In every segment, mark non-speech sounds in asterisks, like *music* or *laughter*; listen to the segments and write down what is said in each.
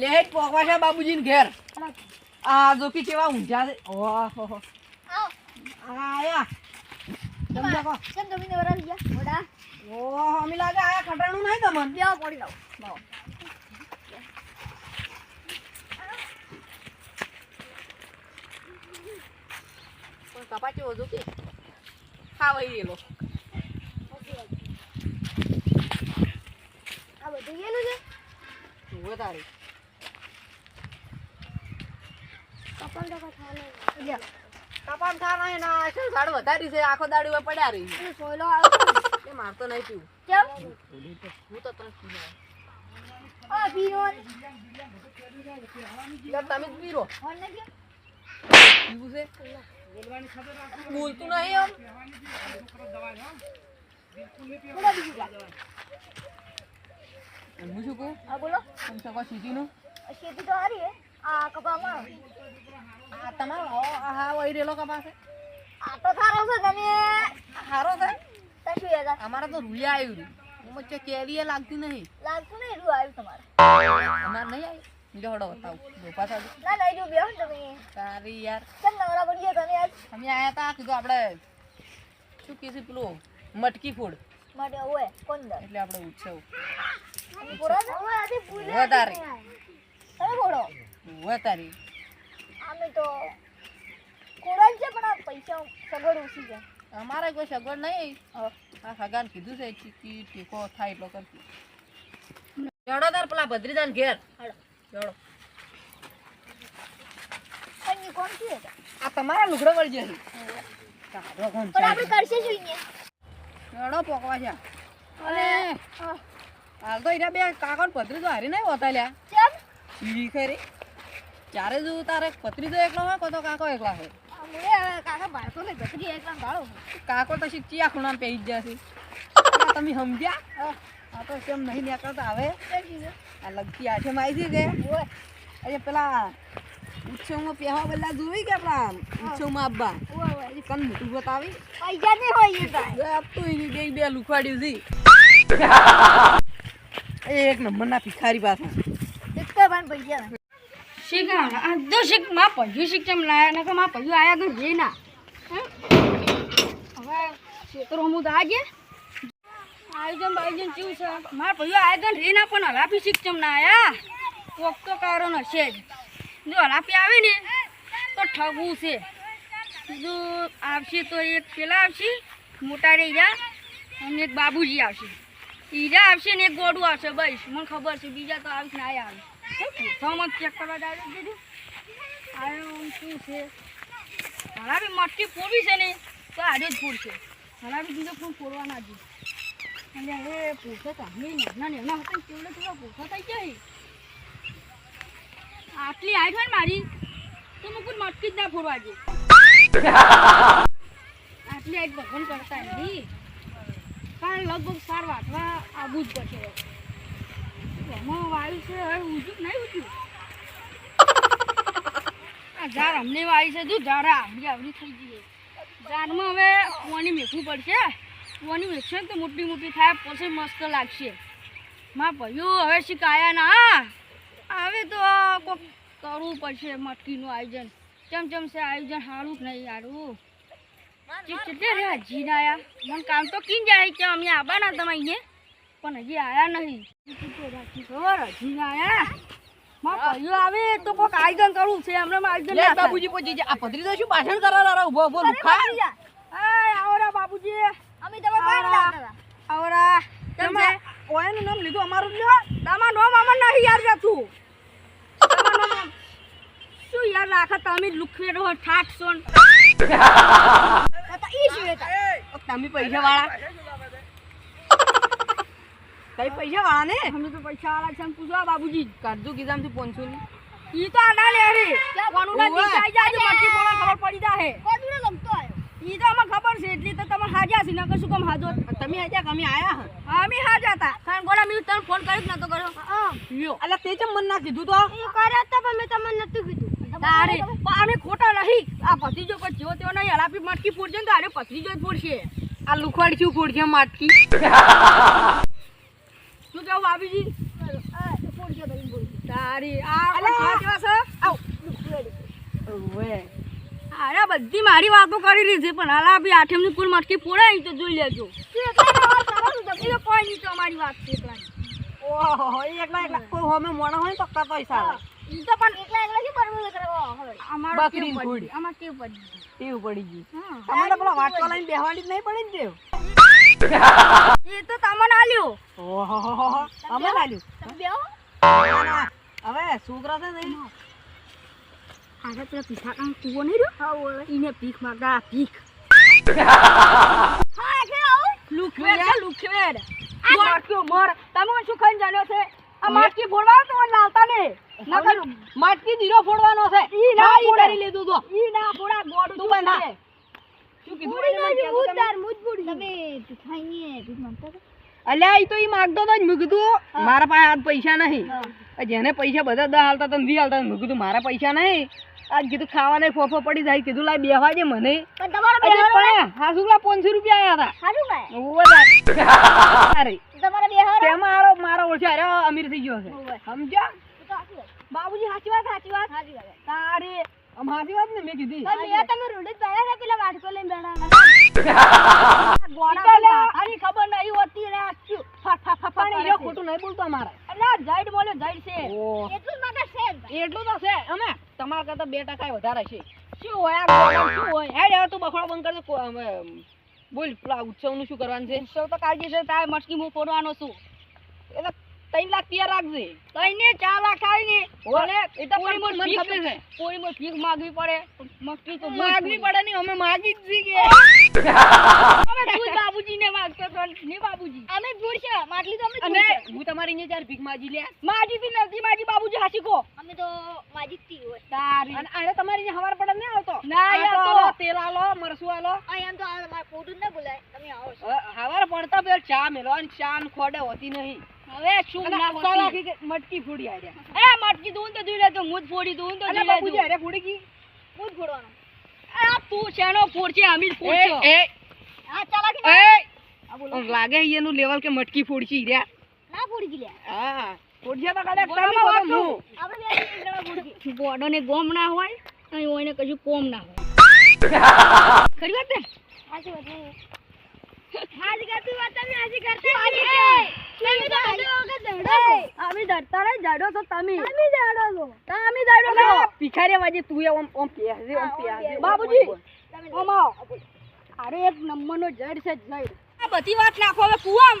Late પોકવા છે બાબુજીને ઘેર. આ જોકી કેવા ઊંઝા છે. ઓહો આયા. સમજા કો કેમ જમીને વરા થઈ ઓડા ઓહો અમે લાગે આયા ખટાણું નહીં તમને? બેહો પડી લાવ. લાવો. કપા કેવો જો કે ખાવાઈ ગયેલો આ બધું ગયેલું છે? વધારે કપાલ ટકા ખાવાનું લ્યો કપામ થા ના છે ઝાડ વધારી છે? આખો દાડી ઉપર પડ્યા રહી સોયલો આવ્યો એ મારતો નહીં પીવું. કેમ? હું તો તને પીવા. આ પીવો યાર તમે જ પીરો. પીવું છે? બોલતું નહીં આમ. હું શું કહું? હા બોલો. તમે શકો તો સારી હે. આ કપામાં આ તમારો આ હા વહી રહેલો કપા છે. આ તો સારો છે તમે? સારો છે? અમારે તો રૂલિયા આવ્યું કેરીએ લાગતી નહીં. લાગતું નહીં રૂ આવ્યું તમારે? અમારે નહીં આવી બીજો હડો ધોપા થાય ના નહીં જો બેહો તમે. તારી યાર. કેમ નવરા બની ગયા તમે આજ? અમે આયા તા કીધું આપણે શું કીધું પેલું? મટકી ફૂડ. માટે હોય કોણ એટલે આપણે ઉત્સવ વધારે. તમે બોલો વધારી અમે તો કોરાલ છે પણ આ પૈસા સગવડ ઓછી છે. અમારે કોઈ સગવડ નહીં. આ સગાન કીધું છે ચીકી ટેકો થાય એટલો કરતી ચડો તાર પેલા ભદ્રીદાન ઘેર. ચડો. કોણ છે? આ તમારા લુગડો વળી જશે તારો કોણ પણ આપણે કરશે શું ચડો પોકવા છે અરે હાલ તો એના બે કાકા ભદ્રી તો હારી નહીં હોતા લ્યા ઈ ખરી. ચારે જો તારે? પત્રી તો એકલો હોય કો તો કાકો એકલા હોય. કાકા બાળકો ને એકલા કાકો તો શીખી આખું ખૂણામાં પેઈ જશે. તમે સમજ્યા? આ તો કેમ નહીં નીકળતા આવે આ લગતી આઠે માઈ છે કે અરે પેલા ઉત્સવમાં પહેવા બદલા જોઈ કે આપણા ઉત્સવમાં આબા કન મોટું બતાવી. પૈસા નહીં હોય એ તો એની બે બે લુખવાડ્યું છે. *laughs* એક નંબરના ભિખારી પાસે એક કઈ ભાઈ પૈસા નહીં આ દો શીખ, માં પૈયું શીખ કેમ લાયા, નકરમાં પૈયું આયા તો રે ના? હવે છેતરો હું તો આજે આયોજન બાયોજન ચેવું છે? મારા પૈયું આયા તો રે ના, પણ હલાપી શીખ ના આયા કોક તો કારણ હશે જ. જો હલાપી આવે ને, તો ઠગવું છે. જો આવશે તો એક પેલા આવશે, મોટા રહી જા અને એક બાબુજી આવશે. ઈજા આવશે ને એક ગોડું આવશે, બસ. મને ખબર છે, બીજા તો આવીશ ના આવે છે? હરાબી મટકી ફોડવી છે ને, તો આજે જ ફોડશે હરાબી બીજો ફોન ફોડવા ના દે એટલે હવે પૂછો તો નાના નાના હતા કેવડે કેવડા પૂછો થઈ જાય આટલી ને મારી, તો કોઈ મટકી જ ના ફોડવા દે. આટલી હાઈટ ભગવાન કરતા કારણ લગભગ સાર વાટવા આવવું જ પડશે. એમાં વાયુ છે, હવે આ ઝાડ અમને વાયુ છે તું ઝાડ આવડી આવડી થઈ ગઈ ઝાડમાં હવે પોની મેકવું પડશે. પોની મેકશે ને તો મોટી મોટી થાય પછી મસ્ત લાગશે. માં ભાઈઓ હવે શીખાયા ના. હવે તો કોક કરવું પડશે મટકીનું આયોજન. ચમ ચમ છે, આયોજન સારું જ નહીં સારું કેટલે રે કામ તો કીન જાય કે અમે આવવાના તમે અહીંયા? પણ હજી આયા નહીં. ખબર? હજી ના આયા. માં ભાઈઓ આવે તો કોક આયોજન કરવું છે. હમણાં આયોજન લે બાબુજી પહોંચી જાય આ પત્રી તો શું ભાષણ કરા રા ઊભો ઊભો લુખા આય આવરા બાબુજી અમે તમે પાણી લાવતા હતા આવરા ઓયનું નામ લીધું અમારું લ્યો. તમાર નોમ આમાં નહીં યાર જતું તમાર શું યાર રાખા? તમે લુખેડો ઠાઠ સોન. તમે પૈસા વાળા કઈ પૈસા વાળા ને અમે તો પૈસા વાળા છે પૂછવા બાબુજી કરજો કીધા થી પોનસો ની ઈ તો આડા લે રે. કોનું ના. દિખાઈ જાય તો મટકી બોલા ખબર પડી જાહે. કોણ ગમતો આયો. ઈ તો અમને ખબર છે એટલી તો તમે હાજ્યા છે નકર શું કામ હાજો? તમે હજા કમી આયા હા? અમે હાજ્યા હતા. કારણ ગોડા મેં તને ફોન કર્યો જ નતો કર્યો. હા લ્યો. અલા તે જ મન ના કીધું તો? એ કર્યા હતા પણ મેં તમને નતું કીધું. તારે અમે ખોટા નહીં. આ ભત્રીજો પર જેવો તેવો નહીં. હલાપી મટકી ફૂટશે ને તો આરે ભત્રીજો જ ફૂટશે આ લુખવાડ શું છે માટકી. બોલ તારી અરે બધી મારી વાતો કરી રહી છે પણ હાલા બી આઠમની કુલ મટકી ફોડાય ને તો જોઈ લેજો. કોઈ નહીં તમારી વાત છે. ઓહો એકલા એકલા. કોઈ હોમે મોણો હોય તો કરતોય સાલે. ઈ તો પણ એકલા એકલા શું કરવા અમારો અમાર કેવું પડી ટેવ પડી ગઈ તમારે પેલા વાટકો લઈને બેહવાની જ નહીં પડી ને દેવ *laughs* એ તો તમને આલ્યો ઓહો અમે લાલ્યું તમે બેહો ના, ના. હવે છોકરા છે ને આરે પેલા પીઠા કામ કૂવો નહીં રહ્યો? ઈને ભીખ માંગતા આ ભીખ હા એટલે આવું? લુખવેર છે લુખવેર? આ માટકીઓ મર તમે શું ખાઈને જાણ્યો છે? આ માટકી ફોડવા તો મને લાવતા ને ના કરું માટકી દીરો ફોડવાનો છે. ઈ ના હા, ઈ ફોડે. કરી લીધું તો. ઈ ના ફોડા ગોડું તું. બંધા શું કીધું? મને? ઉદ્ધાર મુજબુડી. તમે ભીખાઈને ભીખ માંગતા અલ્યા ઈ તો ઈ માગતો તો જ. મેં મારા પાસે પૈસા નહીં. જેને પૈસા બધા દસ હાલતા હતા ને વી હાલતા મૂકતું મારા પૈસા નહીં. આજ કીધું ખાવાને ફોફો પડી જાય. કીધું લાય બેહવા જે મને. પણ તમારો હા શું રૂપિયા આયા હતા. અરે. તમારે તેમાં મારો મારો ઓછો અરે અમીર થઈ ગયો છે. સમજ્યા. બાબુજી સાચી વાત સાચી વાત? સાચી વાત. તારે આમ વાત ને મેં કીધી? તમે રોડ બેઠા હતા પેલા વાટકો લઈને બેઠા ગોડા તો ખબર નહીં હોતી રે આ શું? ફટ ફટ ફટ પણ એ. ખોટું નહીં બોલતો અમારે. અલા જઈડ છે. એટલું જ માટે છે એટલું તો છે. અમે તમારા કરતા બે ટકા વધારે છે. શું હોય શું હોય? હેડ હવે તું બખડો બંધ કરજો કો- અમે, બોલ પેલા ઉત્સવનું શું કરવાનું છે? સૌ તો કાળજી છે તારે મટકી હું ફોડવાનો છું. ત્રણ લાખ તૈયાર રાખજે. તઈને ચાર લાખ આવીને ઓલે, એ તો પણ મને ખબર છે. પૂરી મોર ભીખ માંગવી પડે. મટકી તો માંગવી પડે નહીં અમે માગી જ છીએ *laughs* અમે તું બાબુજીને માંગતો તો ને બાબુજી અમે ભૂડશે માટલી તો અમે અને હું તમારી અહીંયા ચાર ભીખ માજી લે માજી બી નથી માજી બાબુજી હાસી કો અમે તો માજીકતી હોય. તારી. અને આને તમારી ને હવાર પડે ને આવતો? ના, આ યાર, તો તેલ આલો મરસું આલો. આ એમ તો આ મારે ખોટું ન ના બોલાય. તમે આવો હવે હવાર પડતા બે ચા મેલવાની ચા ને ખોડે હોતી નહીં. હવે શું ના. મટકી ફોડી આર્યા એ મટકી દૂન તો જોઈ તો મુજ ફોડી દૂન તો બાપુજી લેજો હારે ફૂડી ગઈ? ફોડવાનો. આ તું શેનો ફોડ છે? અમીર ફોડ એ છે? એ. હા ચાલાકી એ. હા બોલો. લાગે એનું લેવલ કે મટકી ફોડશી રહ્યા. ના ફોડી ગયા હા. ફોડશે તો કાલે તમે વાત હું. આપણે બે એક જણા ફોડી ગોડો ને ગોમ ના હોય અને ઓયને કશું કોમ ના હોય. ખરી વાત ને? સાચી વાત બાબુજી. તમે ઓમ આવો. અરે એક નંબરનો જડ છે જડ. બધી વાત નાખો હવે કુવામ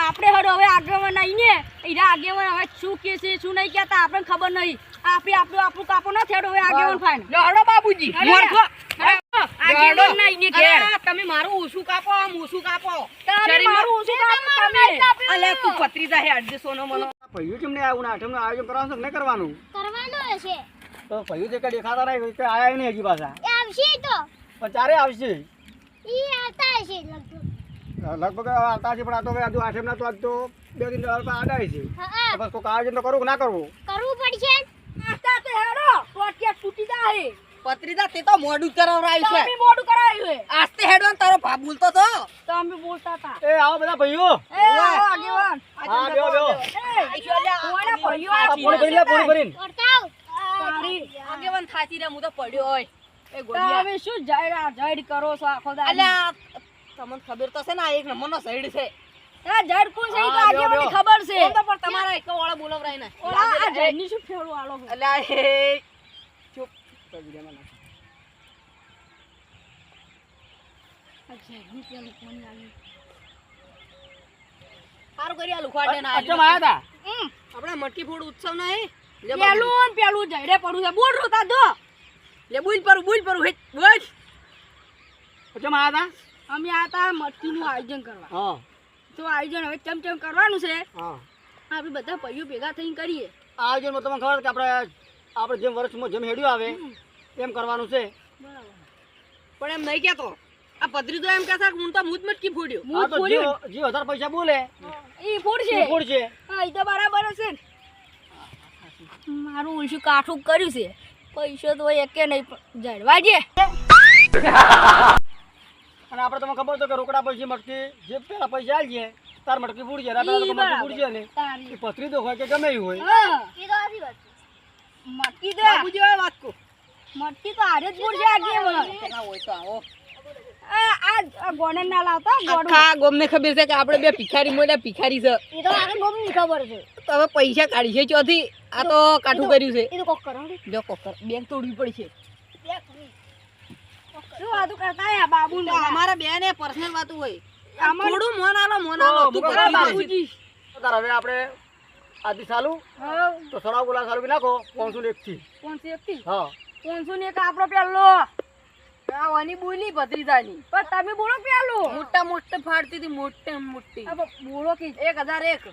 આપણે હડો હવે આગેવાન આવીને. એરા આગેવાન હવે શું કે છે શું નહીં કહેતા આપણને ખબર નહીં. આપણે આપણું આપણું કાપો ના થેડો હવે આગેવાન ફાઈન. હડો બાબુજી મોરખો. આગેવાન ના ઘેર. તમે મારું ઊંસું કાપો આમ ઓછું કાપો. તમે મારું ઓછું કાપો તમે અલે તું અડધે સોનો મનો. ભયું કેમ નહીં આવું? આઠમનું આયોજન કરવાનું છે કરવાનું? કરવાનો તો ભયું તે કઈ દેખાતા નહીં કે આયા નહીં હજી પાછા. આવશે તો. પણ ચારે આવશે. ઈ આવતા હશે લગભગ. લગભગ આવતા છે પણ આ તો હવે હજુ આઠમના તો આજ તો બે દિન આડાય છે. હા બસ કોઈક આયોજન તો કરવું કે ના કરવું? કરવું પડશે. આતા તો હેડો પોટક્યા તૂટી જાય. પત્રીદા તે તો મોડું કરાવરાયું છે. તમે મોડું કરાવ્યું હે. આસ્તે હેડો ને તારો ભા બોલતો તો. તમે બોલતા હતા એ આવો બધા ભઈઓ. એ આવો આગેવાન. હા બેહો બેહો. કોઈના ભાઈઓ આ પોણી ભરી લે પોણી ભરીને કરતાવ તારી. આગેવાન થાચી રે હું તો પડ્યો હોય. એ ગોડિયા તમે શું જાયડ આ જાયડ કરો છો આખો દા અલ્યા તમને ખબર તો છે ને આ એક નંબરનો સાઈડ છે. આ જડ કોણ છે? તો હા, મને ખબર છે. તો પણ તમારા એક વાળા બોલાવરાય ને. ઓલા આ જાયડની શું ફેળો આલો છો? અલ્યા એ ચૂપ. અચ્છા હું પેલું ફોન લાવી? સારું કરી આલું લુખવાડે ના અચ્છા માયા તા હમ, આપણે મટકી ફોડ ઉત્સવ નહીં પેલું પેલું જડે પડું છે. બોલ રોતા દો. લે બુલ પર બુલ પર. હેટ બોલ. અચ્છા માયા હતા? અમે આ તા મટકીનું આયોજન કરવા. હા. તો આયોજન હવે ચમ ચમ કરવાનું છે. હા. આપણે બધા પૈયો ભેગા થઈને કરીએ. આયોજનમાં તમને ખબર કે આપણે આપણે જેમ વર્ષમાં જેમ હેડ્યું આવે એમ કરવાનું છે. બરાબર. પણ એમ નહીં કેતો આ પત્રી તો એમ કહેતા કે હું તો મૂત મટકી ફોડ્યો. મૂત ફોડ્યો જે. વધારે પૈસા બોલે. ઈ ફૂડ છે. એ ફોડશે છે. હા એ તો બરાબર હશે ને. મારું ઓછું કાઠું કર્યું છે. પૈસો તો એકે નહીં પણ જડવા જે અને આપણે તમને ખબર તો કે રોકડા પૈસા મટકી જે પેલા પૈસા આવીએ તાર મટકી ફૂટ જાય મટકી બરાબર. જાય ને. તારી. એ પથરી તો હોય કે ગમે એ હોય. હા. તો આજી વાત મટકી દે. બાપુજી હવે વાત કો. મટકી તો આરે જ પૂરશે જાય હોય તો આવો. આ ગોને ના લાવતા ગોડું. આખા ગોમને ખબર છે કે આપણે બે ભિખારી મોટા ભિખારી છે. એ તો આને ખબર છે. તમે પૈસા કાઢી છે ચોથી. આ તો કાઠું કર્યું છે. એ તો કોક કરો હો. જો કોકર બેંક તોડવી પડશે. શું વાતું કરતા હે બાબુ અમારા બે ને પર્સનલ વાતું હોય. થોડું મોન આલો મોન આલો તું કરી. બાબુજી તો તાર હવે આપણે ચાલુ હા. તો સડાવ ગુલા ચાલુ બી નાખો પાંચસો ને એકથી. પાંચસો એકથી? હા. પાંચસો ને એક આપણો પેલો. આવાની બોલી ભત્રીજાની. પણ તમે બોલો પેલો. મોટા મોટા ફાડતી હતી મોટે. મોટી આ બોલો કે એક હજાર એક.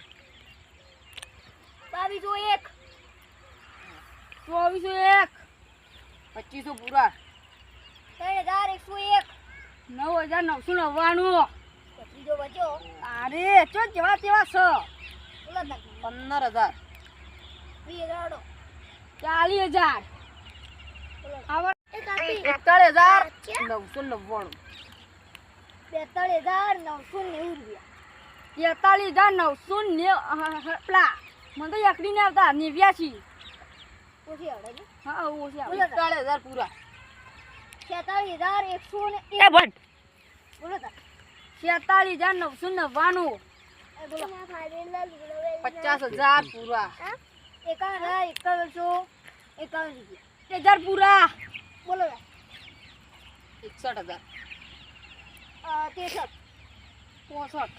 બાવીસો એક. ચોવીસો એક. પચીસો પૂરા ત્રણ હજાર એકસો એક? નવ હજાર નવસો નવ્વાણું. ત્રીજો બચ્યો અરે ચો જેવા તેવા છ? પંદર હજાર. વીસ હજાર ચાલીસ હજાર. એકતાળીસ હજાર નવસો નવ્વાણું. બેતાળીસ હજાર નવસો નેવું રૂપિયા. તેતાલીસ હજાર નવસો ને પેલા. મને તો એકડી ને આવતા નેવ્યાસી ઓછી આવડે હા ઓછી આવે. એકતાળીસ હજાર પૂરા. છેતાળીસ હજાર એકસો ને એ એક ભટ બોલો છેતાલીસ હજાર નવસો નવ્વાણું. પચાસ હજાર પૂરા. એકાવન હજાર એકાવનસો એકાવન હજાર પૂરા. બોલો એકસઠ હજાર. ત્રેસઠ પોસઠ.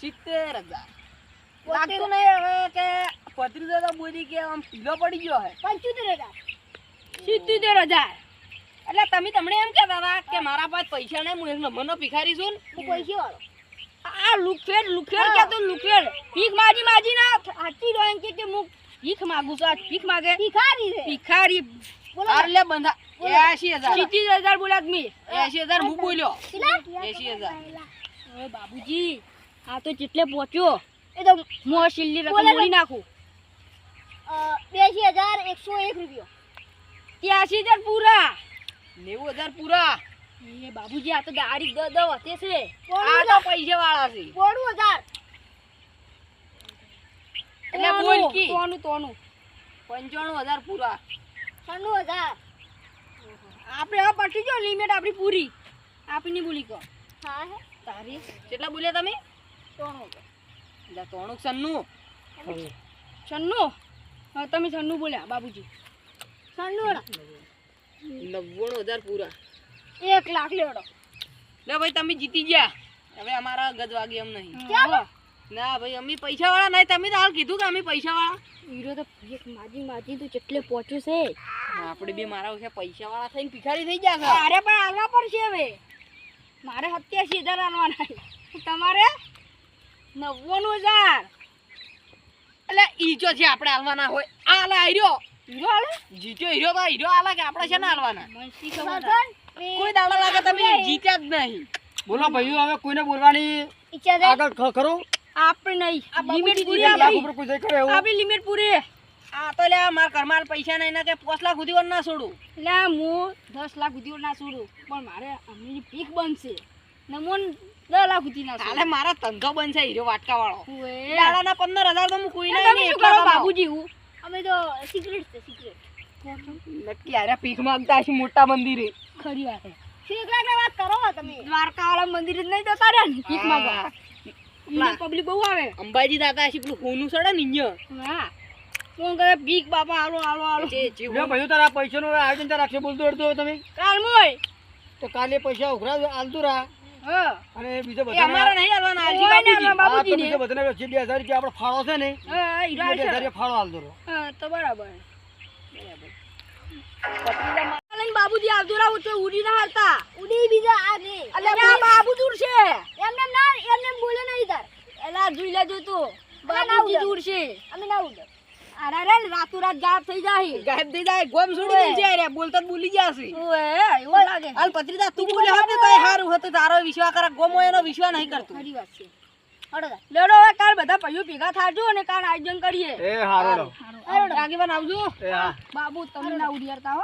સિત્તેર હજાર. લાગતું નહીં હવે કે પત્રીસો તો બોલી કે આમ પીલો પડી ગયો હે. પંચોતેર હજાર. સિત્તોતેર હજાર. એટલે તમે તમને એમ કે દાદા કે મારા પાસે પૈસા નહીં હું એક નંબરનો ભિખારી છું હું પૈસે વાળો આ લુખેડ લુખેડ કે તો લુખેડ. ભીખ માજી માજી ના. હાચી રહ્યો કે કે હું ભીખ માગું છું ભીખ માગે. ભિખારી છે. ભિખારી. બોલો. બંધા. એસી હજાર. સિત્તીસ હજાર બોલ્યા તમે એસી હજાર હું બોલ્યો. એસી હજાર. બાબુજી આ તો જેટલે પહોંચ્યો. એ તો હું છેલ્લી રકમ બોલી નાખું. બેસી હજાર એકસો એક રૂપિયો. ત્યાસી હજાર પૂરા. નેવું હજાર પૂરા. એ બાબુજી આ તો દાડી દ દ વધે છે. આ તો પૈસા વાળા છે. પોણું હજાર એટલે બોલ કી. તોનું તોનું. પંચાણું હજાર પૂરા. છન્નું હજાર. આપણે હવે પટી જો લિમિટ આપણી પૂરી. આપણી બોલી કહો હા હે. તારી. કેટલા બોલ્યા તમે? ત્રણ હજાર એટલે ત્રણું સન્નું છન્નું? તમે છન્નું બોલ્યા બાબુજી. છન્નું નવ્વાણું હજાર પૂરા. એક લાખ લેવડો. લે ભાઈ તમે જીતી ગયા. હવે અમારા ગજ વાગે એમ નહીં. ના ભાઈ અમે પૈસા વાળા નહીં તમે તો હાલ કીધું કે અમે પૈસા વાળા હીરો તો એક માજી માજી તો કેટલે પહોંચ્યું છે. આપણે બે મારા વખતે પૈસા વાળા થઈને ભિખારી થઈ ગયા મારે પણ આવવા પડશે હવે. મારે સત્યાસી હજાર આવવાના છે. તમારે? નવ્વાણું હજાર. એટલે ઈ જો છે આપણે આવવાના હોય. આ હાલે આયરો. હીરો હાલે જીત્યો હીરો તો હીરો હાલે કે આપણે છે ને હાલવાના મને શી ખબર છે? સગન કોઈ દાડો લાગે તમે જીત્યા જ નહીં. બોલો ભાઈઓ હવે કોઈને બોલવાની આગળ ખ- આપણે નહીં. લિમિટ પૂરી આપણી. ઉપર કોઈ જઈ કરે એવું? આપણી લિમિટ પૂરી. આ તો લે મારા ઘરમાં પૈસા નહીં ના કે પાંચ લાખ સુધી ના છોડું. એટલે હું દસ લાખ સુધી ના છોડું. પણ મારે અમીની પીક બનશે. ને દસ લાખ સુધી ના છોડું. મારા ધંધો બનશે હીરો વાટકા વાળો. દાડાના પંદર હજાર તો હું કોઈ નહીં. બાબુજી હું અમે તો સિક્રેટ છે સિક્રેટ નક્કી આ પીક માંગતા હશે મોટા મંદિરે. ખરી વાત છે. સિક્રેટની વાત કરો તમે. દ્વારકા વાળા મંદિર જ નહીં જતા રહ્યા ને ભીખ માંગવા. ઈને પબ્લિક બહુ આવે. અંબાજી દાદા હશે પેલું હોનું સડે ને અહીંયા હા. ફોન કરે ભીખ બાપા હાલો હાલો હાલો. જે જે તારા પૈસાનું આયોજન તારા રાખશે બોલતો તમે. કાલ મોય. તો કાલે પૈસા ઉઘરા આલતું રહા. હા અને બીજો એ અમારે નહીં હાલવાના હાલજી બાપુજી. ને બાપુજી. આમાં બાબુજી ને. બીજો બધાને જે બે હજાર રૂપિયા આપણો ફાળો છે ને હા હીરો એ બે હજાર આવશે. ફાળો રહો હા તો બરાબર. લઈને બાબુજી આવતો રહો તો ઉડી ના હતા ઉડી બીજા આ ને. એટલે આ બાબુ દૂર છે. એમને ના એમને બોલે નહીં તાર. એલા જોઈ લેજો તો. ના બાબુજી. દૂર છે. અમે ના ઉડે. અરે રે રાતો રાત ગાયબ થઈ જાય ગાયબ થઈ જાય ગોમ છોડી દે છે અરે બોલતા ભૂલી ગયા છે ઓએ એવું લાગે. હાલ પત્રીદા તું બોલે હોત ને તો સારું હતું તારો વિશ્વાસ કરા ગોમો એનો વિશ્વાસ નહીં કરતો. ખરી વાત છે. હડો લેડો હવે કાલ બધા ભાઈઓ ભેગા થાજો અને કાલ આયોજન કરીએ. એ હારો લો આગેવાન આવજો. બાબુ તમે ના ઉડિયારતા હો.